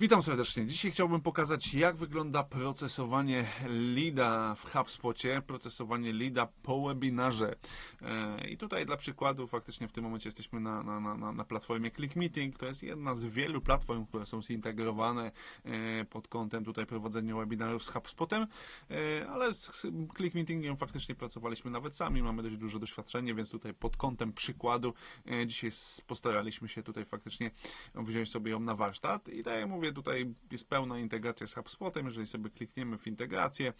Witam serdecznie. Dzisiaj chciałbym pokazać, jak wygląda procesowanie LIDA w HubSpocie, procesowanie LIDA po webinarze. E, I tutaj dla przykładu, faktycznie w tym momencie jesteśmy na, na, na, na platformie ClickMeeting. To jest jedna z wielu platform, które są zintegrowane e, pod kątem tutaj prowadzenia webinarów z HubSpotem, e, ale z ClickMeetingiem faktycznie pracowaliśmy nawet sami, mamy dość duże doświadczenie, więc tutaj pod kątem przykładu dzisiaj postaraliśmy się tutaj faktycznie wziąć sobie ją na warsztat. I tak jak mówię, tutaj jest pełna integracja z HubSpotem. Jeżeli sobie klikniemy w integrację,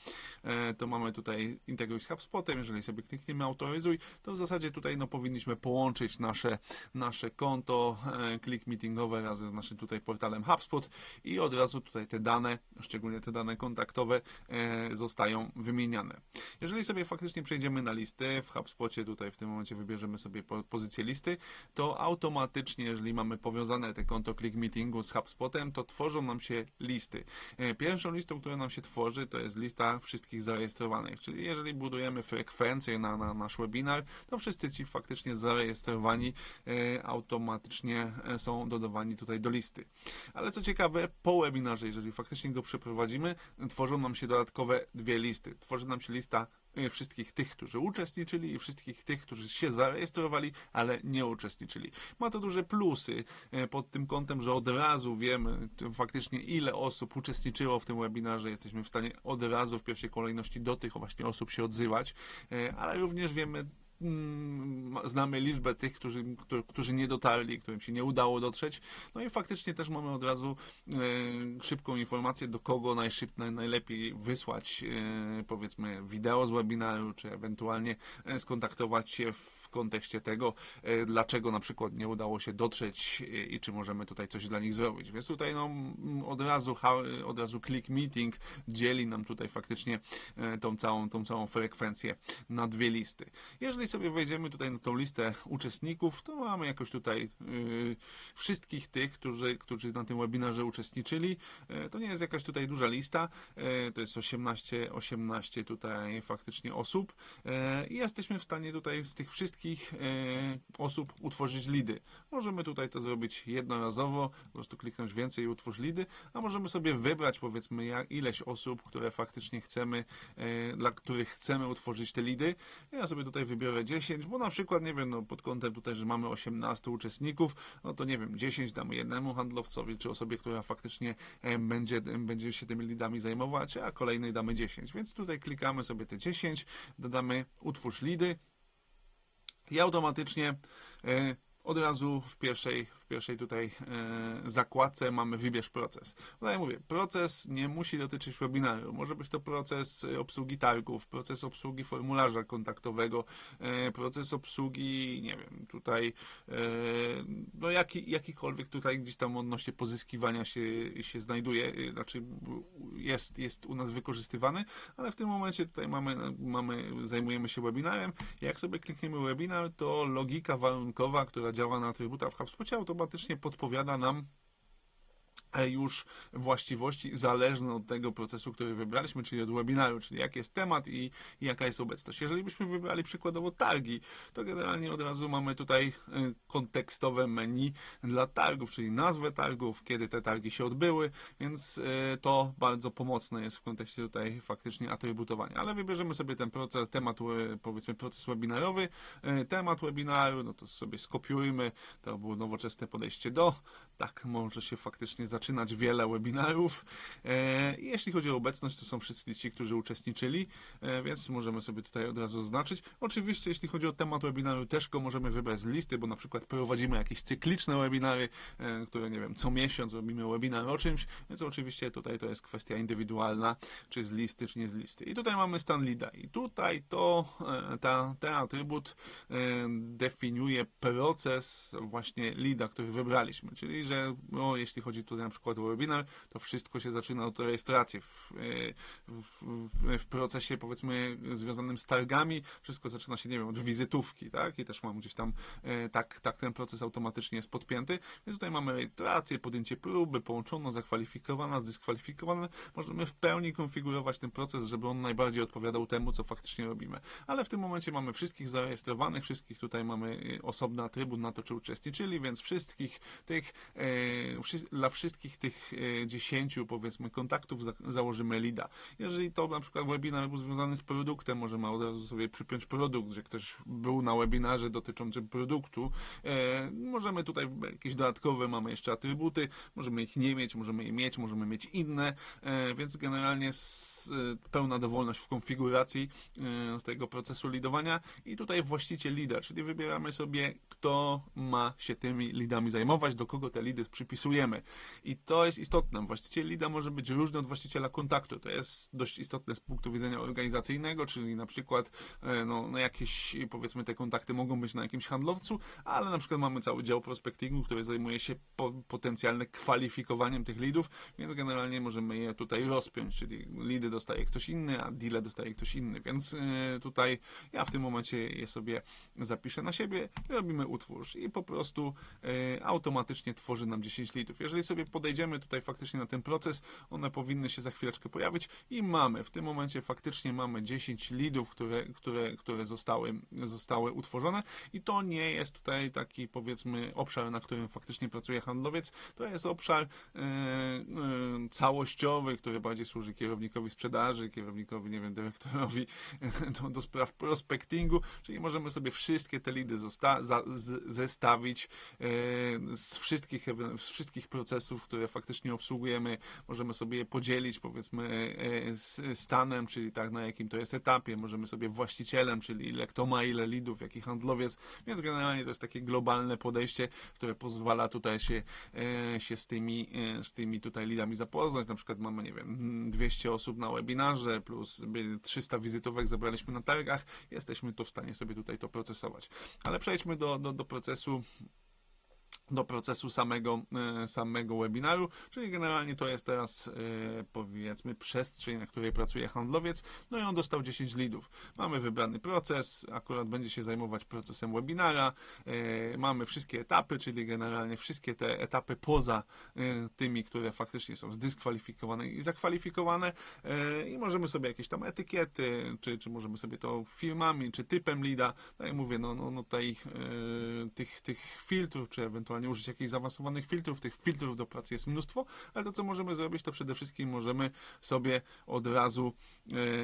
e, to mamy tutaj integruj z HubSpotem. Jeżeli sobie klikniemy autoryzuj, to w zasadzie tutaj no, powinniśmy połączyć nasze, nasze konto klik e, meetingowe razem z naszym tutaj portalem HubSpot i od razu tutaj te dane, szczególnie te dane kontaktowe e, zostają wymieniane. Jeżeli sobie faktycznie przejdziemy na listy, w HubSpocie tutaj w tym momencie wybierzemy sobie pozycję listy, to automatycznie, jeżeli mamy powiązane te konto Click Meetingu z HubSpotem, to tworzą nam się listy. E, pierwszą listą, która nam się tworzy, to jest lista wszystkich zarejestrowanych, czyli jeżeli budujemy frekwencję na, na nasz webinar, to wszyscy ci faktycznie zarejestrowani e, automatycznie e, są dodawani tutaj do listy. Ale co ciekawe, po webinarze, jeżeli faktycznie go przeprowadzimy, tworzą nam się dodatkowe dwie listy. Tworzy nam się lista wszystkich tych, którzy uczestniczyli i wszystkich tych, którzy się zarejestrowali, ale nie uczestniczyli. Ma to duże plusy y, pod tym kątem, że od razu wiemy faktycznie ile osób uczestniczyło w tym webinarze, jesteśmy w stanie od razu w pierwszej kolejności do tych właśnie osób się odzywać, y, ale również wiemy znamy liczbę tych, którzy, którzy nie dotarli, którym się nie udało dotrzeć. No i faktycznie też mamy od razu e, szybką informację, do kogo najszybciej, najlepiej wysłać e, powiedzmy wideo z webinaru, czy ewentualnie e, skontaktować się w kontekście tego, dlaczego na przykład nie udało się dotrzeć i czy możemy tutaj coś dla nich zrobić. Więc tutaj no, od razu od razu click meeting dzieli nam tutaj faktycznie tą całą, tą całą frekwencję na dwie listy. Jeżeli sobie wejdziemy tutaj na tą listę uczestników, to mamy jakoś tutaj yy, wszystkich tych, którzy, którzy na tym webinarze uczestniczyli. Yy, to nie jest jakaś tutaj duża lista, yy, to jest 18, 18 tutaj faktycznie osób i jesteśmy w stanie tutaj z tych wszystkich yy, osób utworzyć lidy. Możemy tutaj to zrobić jednorazowo, po prostu kliknąć więcej i utwórz lidy, a możemy sobie wybrać powiedzmy ileś osób, które faktycznie chcemy, yy, dla których chcemy utworzyć te lidy. Ja sobie tutaj wybiorę 10, bo na przykład, nie wiem, no, pod kątem tutaj, że mamy 18 uczestników, no to nie wiem, 10 damy jednemu handlowcowi, czy osobie, która faktycznie będzie, będzie się tymi lidami zajmować, a kolejnej damy 10. Więc tutaj klikamy sobie te 10, dodamy utwórz lidy i automatycznie e, od razu w pierwszej, pierwszej tutaj e, zakładce mamy wybierz proces. No ja mówię, proces nie musi dotyczyć webinaru. Może być to proces obsługi targów, proces obsługi formularza kontaktowego, e, proces obsługi, nie wiem, tutaj e, no jaki, jakikolwiek tutaj gdzieś tam odnośnie pozyskiwania się, się znajduje, e, znaczy jest, jest u nas wykorzystywany, ale w tym momencie tutaj mamy, mamy zajmujemy się webinarem. Jak sobie klikniemy webinar, to logika warunkowa, która działa na atrybutach w HubSpocie automatycznie podpowiada nam już właściwości zależne od tego procesu, który wybraliśmy, czyli od webinaru, czyli jaki jest temat i, jaka jest obecność. Jeżeli byśmy wybrali przykładowo targi, to generalnie od razu mamy tutaj e, kontekstowe menu dla targów, czyli nazwę targów, kiedy te targi się odbyły, więc e, to bardzo pomocne jest w kontekście tutaj faktycznie atrybutowania. Ale wybierzemy sobie ten proces, temat, powiedzmy proces webinarowy, temat webinaru, no to sobie skopiujmy, to było nowoczesne podejście do, tak może się faktycznie zacząć zaczynać wiele webinarów. E, jeśli chodzi o obecność, to są wszyscy ci, którzy uczestniczyli, e, więc możemy sobie tutaj od razu zaznaczyć. Oczywiście, jeśli chodzi o temat webinaru, też go możemy wybrać z listy, bo na przykład prowadzimy jakieś cykliczne webinary, e, które, nie wiem, co miesiąc robimy webinar o czymś, więc oczywiście tutaj to jest kwestia indywidualna, czy z listy, czy nie z listy. I tutaj mamy stan lida. I tutaj to, ta, ten atrybut definiuje proces właśnie lida, który wybraliśmy, czyli, że no, jeśli chodzi tutaj na przykład webinar, to wszystko się zaczyna od rejestracji w, w, w, procesie powiedzmy związanym z targami, wszystko zaczyna się, nie wiem, od wizytówki, tak? I też mam gdzieś tam e, tak, tak ten proces automatycznie jest podpięty. Więc tutaj mamy rejestrację, podjęcie próby, połączono, zakwalifikowana, zdyskwalifikowana. Możemy w pełni konfigurować ten proces, żeby on najbardziej odpowiadał temu, co faktycznie robimy. Ale w tym momencie mamy wszystkich zarejestrowanych, wszystkich tutaj mamy e, osobny atrybut na to, czy uczestniczyli, więc wszystkich tych, e, dla wszystkich wszystkich tych e, 10 powiedzmy kontaktów za, założymy lida. Jeżeli to na przykład webinar był związany z produktem, możemy od razu sobie przypiąć produkt, że ktoś był na webinarze dotyczącym produktu. E, możemy tutaj jakieś dodatkowe, mamy jeszcze atrybuty, możemy ich nie mieć, możemy je mieć, możemy mieć inne, e, więc generalnie pełna dowolność w konfiguracji tego procesu lidowania i tutaj właściciel lida, czyli wybieramy sobie, kto ma się tymi lidami zajmować, do kogo te lidy przypisujemy. I to jest istotne. Właściciel lida może być różny od właściciela kontaktu. To jest dość istotne z punktu widzenia organizacyjnego, czyli na przykład e, no, no jakieś powiedzmy te kontakty mogą być na jakimś handlowcu, ale na przykład mamy cały dział prospectingu, który zajmuje się po, kwalifikowaniem tych lidów, więc generalnie możemy je tutaj rozpiąć, czyli lidy dostaje ktoś inny, a deale dostaje ktoś inny, więc e, tutaj ja w tym momencie je sobie zapiszę na siebie, robimy utwórz i po prostu e, automatycznie tworzy nam 10 lidów. Jeżeli sobie podejdziemy tutaj faktycznie na ten proces, one powinny się za chwileczkę pojawić i mamy, w tym momencie faktycznie mamy 10 lidów, które, które, które zostały, zostały utworzone. I to nie jest tutaj taki powiedzmy obszar, na którym faktycznie pracuje handlowiec, to jest obszar e, e, całościowy, który bardziej służy kierownikowi sprzedaży, kierownikowi, nie wiem, dyrektorowi do, do spraw prospectingu, czyli możemy sobie wszystkie te lidy zestawić e, z wszystkich, z wszystkich procesów, które faktycznie obsługujemy, możemy sobie je podzielić powiedzmy e, z stanem, czyli tak na jakim to jest etapie, możemy sobie właścicielem, czyli ile kto ma ile lidów, jaki handlowiec, więc generalnie to jest takie globalne podejście, które pozwala tutaj się, e, się z tymi, e, z tymi tutaj lidami zapoznać, na przykład mamy, nie wiem, 200 osób na webinarze, plus 300 wizytówek zebraliśmy na targach, jesteśmy to w stanie sobie tutaj to procesować. Ale przejdźmy do, do, do procesu do procesu samego, e, samego webinaru, czyli generalnie to jest teraz e, powiedzmy przestrzeń, na której pracuje handlowiec, no i on dostał 10 lidów. Mamy wybrany proces, akurat będzie się zajmować procesem webinara, e, mamy wszystkie etapy, czyli generalnie wszystkie te etapy poza tymi, które faktycznie są zdyskwalifikowane i zakwalifikowane i możemy sobie jakieś tam etykiety, czy, czy możemy sobie to firmami, czy typem lida, tak jak mówię, no, no, no tutaj tych, tych filtrów, czy ewentualnie ewentualnie użyć jakichś zaawansowanych filtrów. Tych filtrów do pracy jest mnóstwo, ale to, co możemy zrobić, to przede wszystkim możemy sobie od razu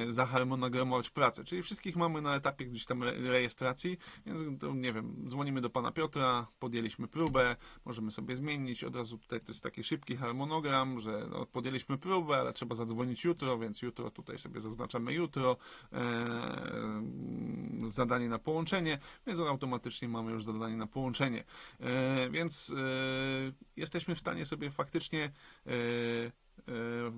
e, zaharmonogramować pracę. Czyli wszystkich mamy na etapie gdzieś tam re rejestracji, więc to, nie wiem, dzwonimy do pana Piotra, podjęliśmy próbę, możemy sobie zmienić. Od razu tutaj to jest taki szybki harmonogram, że no, podjęliśmy próbę, ale trzeba zadzwonić jutro, więc jutro tutaj sobie zaznaczamy jutro. E, zadanie na połączenie, więc automatycznie mamy już zadanie na połączenie. E, więc e, jesteśmy w stanie sobie faktycznie e,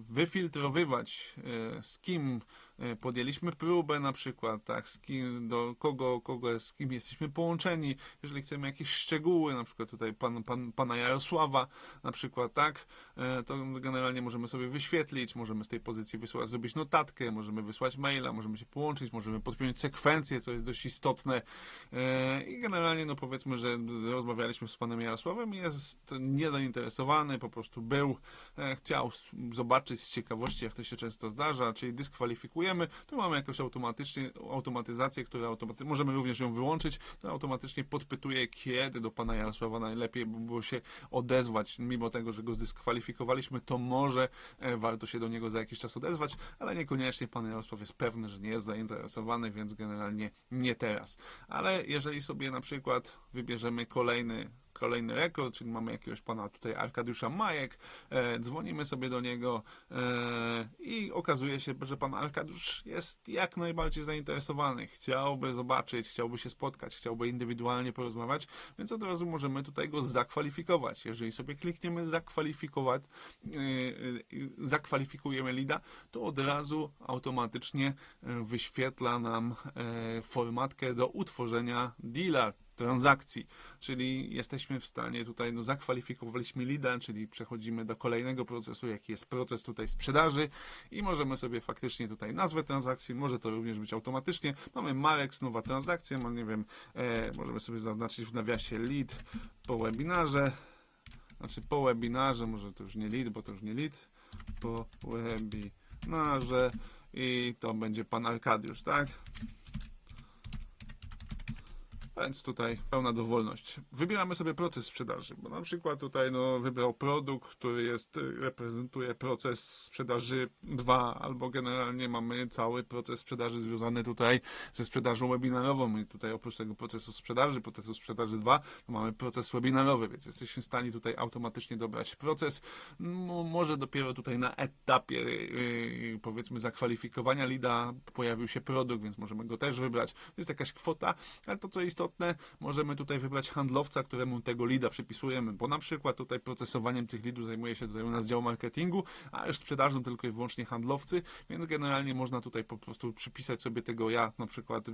wyfiltrowywać z kim E, podjęliśmy próbę na przykład, tak, z kim, do kogo, kogo, z kim jesteśmy połączeni, jeżeli chcemy jakieś szczegóły, na przykład tutaj pan, pan, pana Jarosława, na przykład, tak, e, to generalnie możemy sobie wyświetlić, możemy z tej pozycji wysłać, zrobić notatkę, możemy wysłać maila, możemy się połączyć, możemy podpiąć sekwencję, co jest dość istotne. E, i generalnie, no powiedzmy, że rozmawialiśmy z panem Jarosławem i jest niezainteresowany, po prostu był, chciał zobaczyć z ciekawości, jak to się często zdarza, czyli dyskwalifikuje blokujemy, to mamy jakąś automatycznie, automatyzację, która automaty możemy również ją wyłączyć, to automatycznie podpytuje, kiedy do pana Jarosława najlepiej by było się odezwać, mimo tego, że go zdyskwalifikowaliśmy, to może e, warto się do niego za jakiś czas odezwać, ale niekoniecznie. Pan Jarosław jest pewny, że nie jest zainteresowany, więc generalnie nie teraz. Ale jeżeli sobie na przykład wybierzemy kolejny kolejny rekord, czyli mamy jakiegoś pana tutaj Arkadiusza Majek, e, dzwonimy sobie do niego e, i okazuje się, że pan Arkadiusz jest jak najbardziej zainteresowany, chciałby zobaczyć, chciałby się spotkać, chciałby indywidualnie porozmawiać, więc od razu możemy tutaj go zakwalifikować. Jeżeli sobie klikniemy zakwalifikować, e, e zakwalifikujemy lida, to od razu automatycznie wyświetla nam e, formatkę do utworzenia deala, transakcji, czyli jesteśmy w stanie tutaj, no zakwalifikowaliśmy lida, czyli przechodzimy do kolejnego procesu, jaki jest proces tutaj sprzedaży i możemy sobie faktycznie tutaj nazwę transakcji, może to również być automatycznie, mamy Marex, nowa transakcja, no nie wiem, e, możemy sobie zaznaczyć w nawiasie lead po webinarze, znaczy po webinarze, może to już nie lead, bo to już nie lead, po webinarze i to będzie pan Arkadiusz, tak? Więc tutaj pełna dowolność. Wybieramy sobie proces sprzedaży, bo na przykład tutaj no, wybrał produkt, który jest, y, reprezentuje proces sprzedaży 2, albo generalnie mamy cały proces sprzedaży związany tutaj ze sprzedażą webinarową i tutaj oprócz tego procesu sprzedaży, procesu sprzedaży 2, to mamy proces webinarowy, więc jesteśmy w stanie tutaj automatycznie dobrać proces. No, może dopiero tutaj na etapie yy, powiedzmy zakwalifikowania lida pojawił się produkt, więc możemy go też wybrać. To jest jakaś kwota, ale to co istotne, możemy tutaj wybrać handlowca, któremu tego lida przypisujemy, bo na przykład tutaj procesowaniem tych lidów zajmuje się tutaj u nas dział marketingu, a już sprzedażą tylko i wyłącznie handlowcy, więc generalnie można tutaj po prostu przypisać sobie tego ja na przykład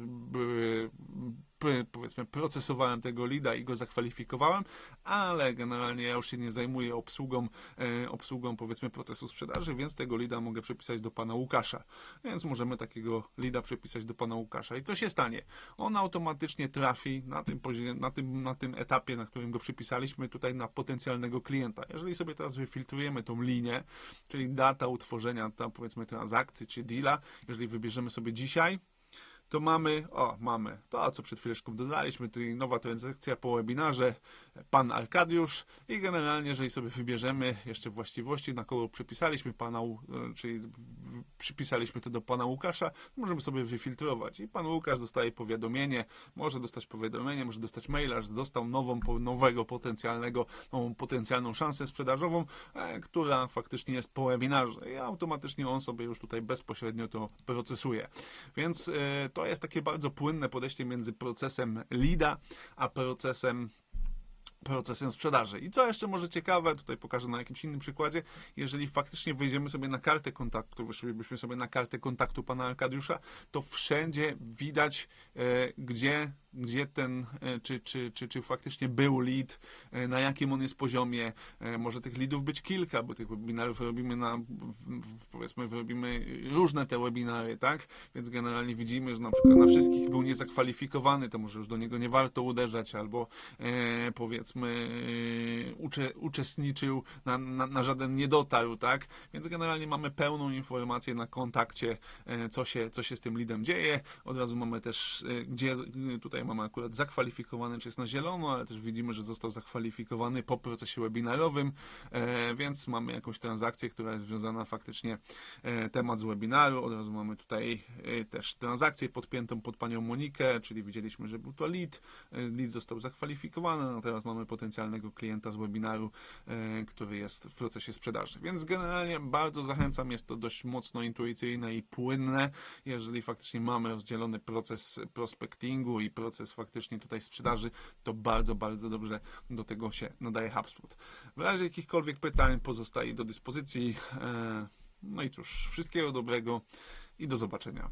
powiedzmy procesowałem tego lida i go zakwalifikowałem, ale generalnie ja już się nie zajmuję obsługą, e, obsługą powiedzmy procesu sprzedaży, więc tego lida mogę przypisać do pana Łukasza. Więc możemy takiego lida przypisać do pana Łukasza. I co się stanie? On automatycznie trafi na tym, poziomie, na tym, na tym etapie, na którym go przypisaliśmy, tutaj na potencjalnego klienta. Jeżeli sobie teraz wyfiltrujemy tą linię, czyli data utworzenia tam powiedzmy transakcji czy deala, jeżeli wybierzemy sobie dzisiaj, to mamy, o, mamy. To, co przed chwileczką dodaliśmy, czyli nowa transakcja po webinarze, pan Arkadiusz. I generalnie, jeżeli sobie wybierzemy jeszcze właściwości, na kogo przypisaliśmy pana, e, czyli przypisaliśmy to do pana Łukasza, to możemy sobie wyfiltrować. I pan Łukasz dostaje powiadomienie, może dostać powiadomienie, może dostać maila, że dostał nową, nowego potencjalnego, nową potencjalną szansę sprzedażową, e, która faktycznie jest po webinarze. I automatycznie on sobie już tutaj bezpośrednio to procesuje. Więc e, to jest takie bardzo płynne podejście między procesem leada a procesem procesem sprzedaży. I co jeszcze może ciekawe, tutaj pokażę na jakimś innym przykładzie, jeżeli faktycznie wejdziemy sobie na kartę kontaktu, wyszlibyśmy sobie na kartę kontaktu pana Arkadiusza, to wszędzie widać, e, gdzie gdzie ten, e, czy, czy, czy, czy faktycznie był lead, e, na jakim on jest poziomie. E, może tych leadów być kilka, bo tych webinarów robimy na, powiedzmy, robimy różne te webinary, tak? Więc generalnie widzimy, że na przykład na wszystkich był niezakwalifikowany, to może już do niego nie warto uderzać, albo e, powiedzmy ucze, uczestniczył, na, na, na, żaden nie dotarł, tak? Więc generalnie mamy pełną informację na kontakcie, co, się, co się z tym leadem dzieje. Od razu mamy też, gdzie tutaj Tutaj mamy akurat zakwalifikowany, czy jest na zielono, ale też widzimy, że został zakwalifikowany po procesie webinarowym, e, więc mamy jakąś transakcję, która jest związana faktycznie e, temat z webinaru. Od razu mamy tutaj e, też transakcję podpiętą pod panią Monikę, czyli widzieliśmy, że był to lead. Lead został zakwalifikowany, no teraz mamy potencjalnego klienta z webinaru, który jest w procesie sprzedaży. Więc generalnie bardzo zachęcam, jest to dość mocno intuicyjne i płynne, jeżeli faktycznie mamy rozdzielony proces prospectingu i proces proces faktycznie tutaj sprzedaży, to bardzo, bardzo dobrze do tego się nadaje HubSpot. W razie jakichkolwiek pytań pozostaje do dyspozycji. E, no i cóż, wszystkiego dobrego i do zobaczenia.